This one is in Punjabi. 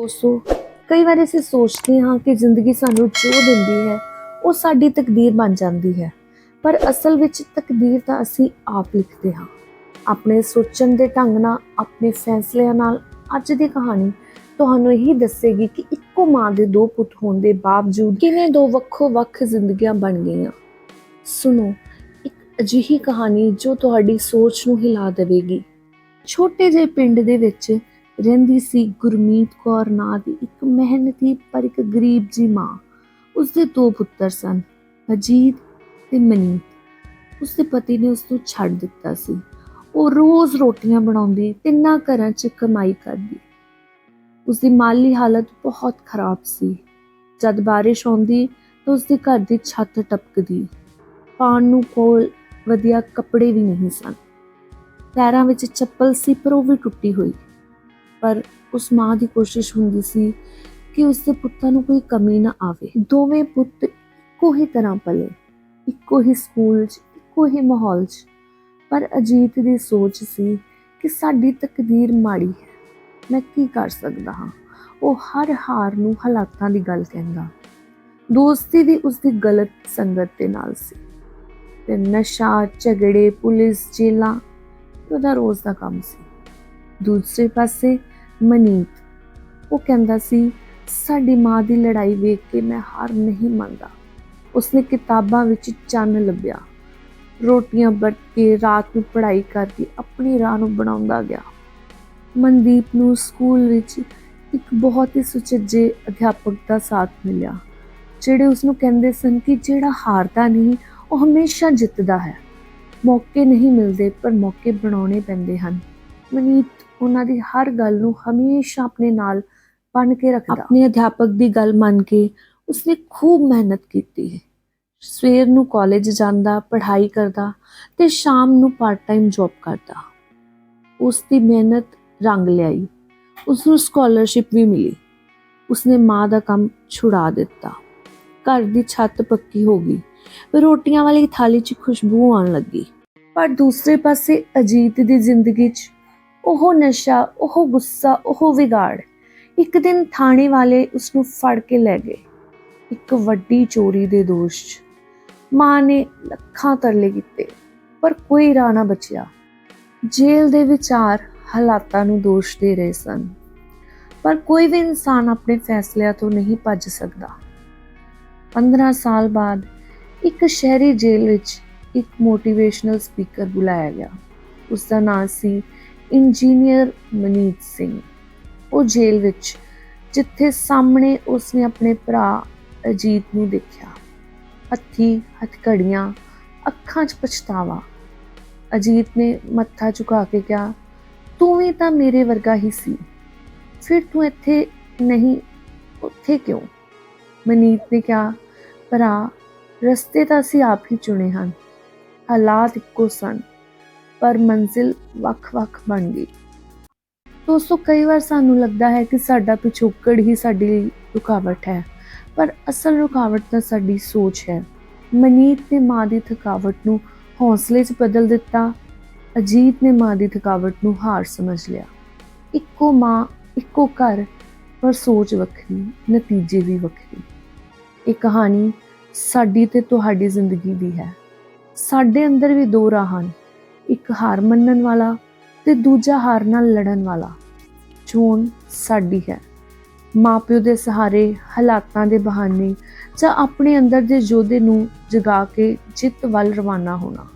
ਦੋਸਤੋ, ਕਈ ਵਾਰ ਅਸੀਂ ਸੋਚਦੇ ਹਾਂ ਕਿ ਜ਼ਿੰਦਗੀ ਸਾਨੂੰ ਜੋ ਦਿੰਦੀ ਹੈ, ਉਹ ਸਾਡੀ ਤਕਦੀਰ ਬਣ ਜਾਂਦੀ ਹੈ। ਪਰ ਅਸਲ ਵਿੱਚ ਤਕਦੀਰ ਤਾਂ ਅਸੀਂ ਆਪ ਲਿਖਦੇ ਹਾਂ। ਆਪਣੇ ਸੋਚਣ ਦੇ ਢੰਗ ਨਾਲ, ਆਪਣੇ ਫੈਸਲਿਆਂ ਨਾਲ ਅੱਜ ਦੀ ਕਹਾਣੀ ਤੁਹਾਨੂੰ ਇਹੀ ਦੱਸੇਗੀ ਕਿ ਇੱਕੋ ਮਾਂ ਦੇ ਦੋ ਪੁੱਤ ਹੋਣ ਦੇ ਬਾਵਜੂਦ ਕਿਵੇਂ ਦੋ ਵੱਖੋ ਵੱਖ ਜ਼ਿੰਦਗੀਆਂ ਬਣ ਗਈਆਂ। ਸੁਣੋ, ਇੱਕ ਅਜਿਹੀ ਕਹਾਣੀ ਜੋ ਤੁਹਾਡੀ ਸੋਚ ਨੂੰ ਹਿਲਾ ਦੇਵੇਗੀ। ਛੋਟੇ ਜਿਹੇ ਪਿੰਡ ਦੇ ਵਿੱਚ ਰਹਿੰਦੀ ਸੀ ਗੁਰਮੀਤ ਕੌਰ ਨਾਂ ਦੀ ਇੱਕ ਮਿਹਨਤੀ ਪਰ ਇੱਕ ਗਰੀਬ ਜੀ ਮਾਂ। ਉਸਦੇ ਦੋ ਪੁੱਤਰ ਸਨ ਅਜੀਤ ਤੇ ਮਨੀਤ। ਉਸਦੇ ਪਤੀ ਨੇ ਉਸ ਨੂੰ ਛੱਡ ਦਿੱਤਾ ਸੀ। ਉਹ ਰੋਜ਼ ਰੋਟੀਆਂ ਬਣਾਉਂਦੀ, ਤਿੰਨਾਂ ਘਰਾਂ 'ਚ ਕਮਾਈ ਕਰਦੀ। ਉਸਦੀ ਮਾਲੀ ਹਾਲਤ ਬਹੁਤ ਖਰਾਬ ਸੀ। ਜਦ ਬਾਰਿਸ਼ ਆਉਂਦੀ ਤਾਂ ਉਸਦੇ ਘਰ ਦੀ ਛੱਤ ਟਪਕਦੀ। ਪਾਣ ਨੂੰ ਕੋਲ ਵਧੀਆ ਕੱਪੜੇ ਵੀ ਨਹੀਂ ਸਨ। ਪੈਰਾਂ ਵਿੱਚ ਚੱਪਲ ਸੀ, ਪਰ ਉਹ ਵੀ ਟੁੱਟੀ ਹੋਈ। ਪਰ ਉਸ ਮਾਂ ਦੀ ਕੋਸ਼ਿਸ਼ ਹੁੰਦੀ ਸੀ ਕਿ ਉਸਦੇ ਪੁੱਤਾਂ ਨੂੰ ਕੋਈ ਕਮੀ ਨਾ ਆਵੇ। ਦੋਵੇਂ ਪੁੱਤ ਇੱਕੋ ਹੀ ਤਰ੍ਹਾਂ ਪਲੇ, ਇੱਕੋ ਹੀ ਸਕੂਲ 'ਚ, ਇੱਕੋ ਹੀ ਮਾਹੌਲ 'ਚ। ਪਰ ਅਜੀਤ ਦੀ ਸੋਚ ਸੀ ਕਿ ਸਾਡੀ ਤਕਦੀਰ ਮਾੜੀ ਹੈ। ਮੈਂ ਕੀ ਕਰ ਸਕਦਾ ਹਾਂ? ਉਹ ਹਰ ਹਾਰ ਨੂੰ ਹਾਲਾਤਾਂ ਦੀ ਗੱਲ ਕਹਿੰਦਾ। ਦੋਸਤੀ ਵੀ ਉਸਦੀ ਗਲਤ ਸੰਗਤ ਦੇ ਨਾਲ ਸੀ। ਤੇ ਨਸ਼ਾ, ਝਗੜੇ, ਪੁਲਿਸ ਜੇਲਾਂ ਉਹਦਾ ਰੋਜ਼ ਦਾ ਕੰਮ ਸੀ। ਦੂਸਰੇ ਪਾਸੇ ਮਨੀਤ। ਉਹ ਕਹਿੰਦਾ ਸੀ, ਸਾਡੀ ਮਾਂ ਦੀ ਲੜਾਈ ਵੇਖ ਕੇ ਮੈਂ ਹਾਰ ਨਹੀਂ ਮੰਨਦਾ। ਉਸਨੇ ਕਿਤਾਬਾਂ ਵਿੱਚ ਚੰਨ ਲੱਭਿਆ। ਰੋਟੀਆਂ ਵਰਤ ਕੇ ਰਾਤ ਨੂੰ ਪੜ੍ਹਾਈ ਕਰਕੇ ਆਪਣੀ ਰਾਹ ਨੂੰ ਬਣਾਉਂਦਾ ਗਿਆ। ਮਨਦੀਪ ਨੂੰ ਸਕੂਲ ਵਿੱਚ ਇੱਕ ਬਹੁਤ ਹੀ ਸੁਚੱਜੇ ਅਧਿਆਪਕ ਦਾ ਸਾਥ ਮਿਲਿਆ, ਜਿਹੜੇ ਉਸ ਨੂੰ ਕਹਿੰਦੇ ਸਨ ਕਿ ਜਿਹੜਾ ਹਾਰਦਾ ਨਹੀਂ, ਉਹ ਹਮੇਸ਼ਾ ਜਿੱਤਦਾ ਹੈ। ਮੌਕੇ ਨਹੀਂ ਮਿਲਦੇ, ਪਰ ਮੌਕੇ ਬਣਾਉਣੇ ਪੈਂਦੇ ਹਨ। ਮਨੀਤ, ਉਹਨਾਂ ਦੀ ਹਰ ਗੱਲ ਨੂੰ ਹਮੇਸ਼ਾ ਆਪਣੇ ਨਾਲ ਬਣ ਕੇ ਰੱਖਦਾ। ਆਪਣੇ ਅਧਿਆਪਕ ਦੀ ਗੱਲ ਮੰਨ ਕੇ ਉਸਨੇ ਖੂਬ ਮਿਹਨਤ ਕੀਤੀ ਸਵੇਰ ਨੂੰ ਕਾਲਜ ਜਾਂਦਾ, ਪੜ੍ਹਾਈ ਕਰਦਾ ਤੇ ਸ਼ਾਮ ਨੂੰ ਪਾਰਟ ਟਾਈਮ ਜੌਬ ਕਰਦਾ। ਉਸ ਦੀ ਮਿਹਨਤ ਰੰਗ ਲਿਆਈ। ਉਸ ਨੂੰ ਸਕਾਲਰਸ਼ਿਪ ਵੀ ਮਿਲੀ। ਉਸਨੇ ਮਾਂ ਦਾ ਕੰਮ ਛੁਡਾ ਦਿੱਤਾ। ਘਰ ਦੀ ਛੱਤ ਪੱਕੀ ਹੋ ਗਈ। ਰੋਟੀਆਂ ਵਾਲੀ ਥਾਲੀ 'ਚ ਖੁਸ਼ਬੂ ਆਉਣ ਲੱਗੀ। ਪਰ ਦੂਸਰੇ ਪਾਸੇ ਅਜੀਤ ਦੀ ਜ਼ਿੰਦਗੀ 'ਚ ਉਹ ਨਸ਼ਾ, ਉਹ ਗੁੱਸਾ, ਉਹ ਵਿਗਾੜ ਇੱਕ ਦਿਨ ਥਾਣੇ ਵਾਲੇ ਉਸ ਨੂੰ ਫੜ ਕੇ ਲੈ ਗਏ। ਇੱਕ ਵੱਡੀ ਚੋਰੀ ਦੇ ਦੋਸ਼ 'ਚ ਮਾਂ ਨੇ ਲੱਖਾਂ ਤਰਲੇ ਕੀਤੇ, ਪਰ ਕੋਈ ਰਾਹ ਨਾ ਬਚਿਆ। ਜੇਲ੍ਹ ਦੇ ਵਿਚਾਰ ਹਾਲਾਤਾਂ ਨੂੰ ਦੋਸ਼ ਦੇ ਰਹੇ ਸਨ, ਪਰ ਕੋਈ ਵੀ ਇਨਸਾਨ ਆਪਣੇ ਫੈਸਲਿਆਂ ਤੋਂ ਨਹੀਂ ਭੱਜ ਸਕਦਾ। 15 ਸਾਲ ਬਾਅਦ ਇੱਕ ਸ਼ਹਿਰੀ ਜੇਲ੍ਹ ਵਿੱਚ ਇੱਕ ਮੋਟੀਵੇਸ਼ਨਲ ਸਪੀਕਰ ਬੁਲਾਇਆ ਗਿਆ। ਉਸ ਦਾ ਨਾਮ ਸੀ ਇੰਜੀਨੀਅਰ ਮਨੀਤ ਸਿੰਘ। ਉਹ ਜੇਲ੍ਹ ਵਿੱਚ, ਜਿੱਥੇ ਸਾਹਮਣੇ ਉਸਨੇ ਆਪਣੇ ਭਰਾ ਅਜੀਤ ਨੂੰ ਦੇਖਿਆ। ਹੱਥੀ ਹਥਕੜੀਆਂ, ਅੱਖਾਂ 'ਚ ਪਛਤਾਵਾ। ਅਜੀਤ ਨੇ ਮੱਥਾ ਝੁਕਾ ਕੇ ਕਿਹਾ, ਤੂੰ ਵੀ ਤਾਂ ਮੇਰੇ ਵਰਗਾ ਹੀ ਸੀ। ਫਿਰ ਤੂੰ ਇੱਥੇ ਨਹੀਂ, ਉੱਥੇ ਕਿਉਂ? ਮਨੀਤ ਨੇ ਕਿਹਾ, ਭਰਾ, ਰਸਤੇ ਤਾਂ ਅਸੀਂ ਆਪ ਹੀ ਚੁਣੇ ਹਨ। ਹਾਲਾਤ ਇੱਕੋ ਸਨ। ਪਰ ਮੰਜ਼ਿਲ ਵੱਖ-ਵੱਖ ਬਣ ਗਈ। ਦੋਸਤੋ, ਕਈ ਵਾਰ ਸਾਨੂੰ ਲੱਗਦਾ ਹੈ ਕਿ ਸਾਡਾ ਪਿਛੋਕੜ ਹੀ ਸਾਡੀ ਰੁਕਾਵਟ ਹੈ, ਪਰ ਅਸਲ ਰੁਕਾਵਟ ਤਾਂ ਸਾਡੀ ਸੋਚ ਹੈ। ਮਨੀਤ ਨੇ ਮਾਂ ਦੀ ਥਕਾਵਟ ਨੂੰ ਹੌਸਲੇ 'ਚ ਬਦਲ ਦਿੱਤਾ, ਅਜੀਤ ਨੇ ਮਾਂ ਦੀ ਥਕਾਵਟ ਨੂੰ ਹਾਰ ਸਮਝ ਲਿਆ। ਇੱਕੋ ਮਾਂ, ਇੱਕੋ ਘਰ, ਪਰ ਸੋਚ ਵੱਖਰੀ, ਨਤੀਜੇ ਵੀ ਵੱਖਰੇ। ਇਹ ਕਹਾਣੀ ਸਾਡੀ ਤੇ ਤੁਹਾਡੀ ਜ਼ਿੰਦਗੀ ਦੀ ਹੈ। ਸਾਡੇ ਅੰਦਰ ਵੀ ਦੋ ਰਾਹ ਹਨ। ਇੱਕ ਹਾਰ ਮੰਨਣ ਵਾਲਾ ਤੇ ਦੂਜਾ ਹਾਰ ਨਾਲ ਲੜਨ ਵਾਲਾ। ਚੋਣ ਸਾਡੀ ਹੈ। ਮਾਪਿਓ ਦੇ ਸਹਾਰੇ, ਹਾਲਾਤਾਂ ਦੇ ਬਹਾਨੇ ਜਾਂ ਆਪਣੇ ਅੰਦਰ ਦੇ ਯੋਧੇ ਨੂੰ ਜਗਾ ਕੇ ਜਿੱਤ ਵੱਲ ਰਵਾਨਾ ਹੋਣਾ।